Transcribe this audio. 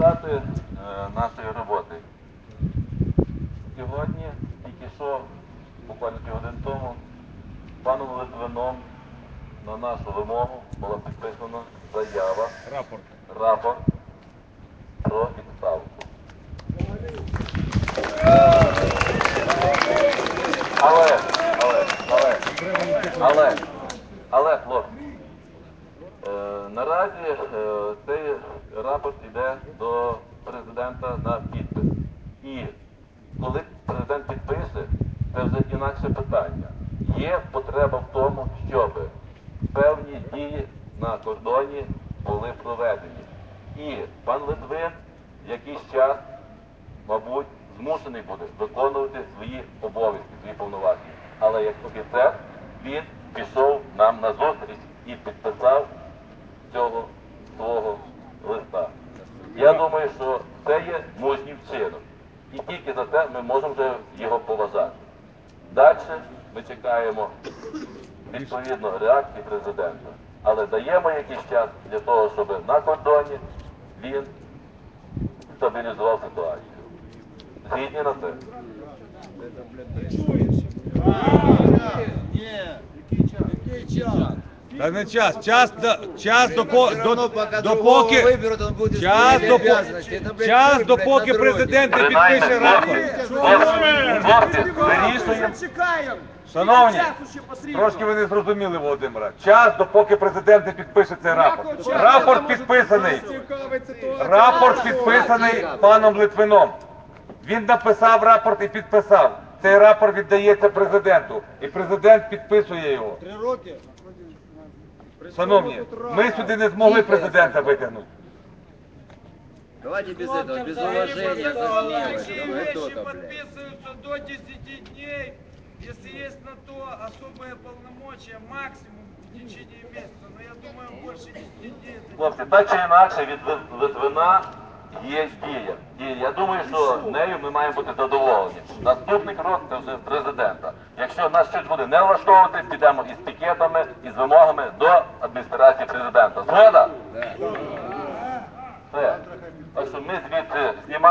результати е, нашої роботи. Сьогодні, тільки що, буквально півгодин тому, паном Литвином на нашу вимогу була підписана заява, Рапорт. рапорт про відставку. Але, але, але, але, але, хлопці, е, наразі е, цей рапорт йде до президента на підпис. І коли президент підпише, це вже інакше питання. Є потреба в тому, щоб певні дії на кордоні були проведені. І пан Литвин якийсь час мабуть, змушений буде виконувати свої обов'язки, свої повноваження. Але як офіцер він пішов нам на зустріч і підписав цього свого листа. Я думаю, що це є чином. І тільки за те ми можемо вже його поважати. Далі ми чекаємо відповідно реакції президента. Але даємо якийсь час для того, щоб на кордоні він стабілізував ситуацію. Згідні на це? Та не час. Час до час до до допоки час блядь, час допоки президент не підпише рапорт. Шановні. Трошки ви не зрозуміли, Володимира. Час, допоки президент не підпише цей рапорт. Рапорт підписаний. Рапорт підписаний паном Литвином. Він написав рапорт і підписав. Цей рапорт віддається президенту. І президент підписує його. Три роки. Шановні, ми сюди не змогли президента витягнути. Давайте без этого, без уважения, за смелость. Такие Ну, вещи это только, блядь. подписываются до 10 дней. Если есть на то особые полномочия, максимум в течение месяца. Но я думаю, больше 10 дней это Хлопці, так чи інакше від Лит- Литвина є дія. І я думаю, що нею ми маємо бути задоволені. Наступний крок це вже президента. Якщо нас щось буде не влаштовувати, підемо із пікетами, із вимогами до адміністрації президента. Згода? Все. Так що ми звідси знімаємо.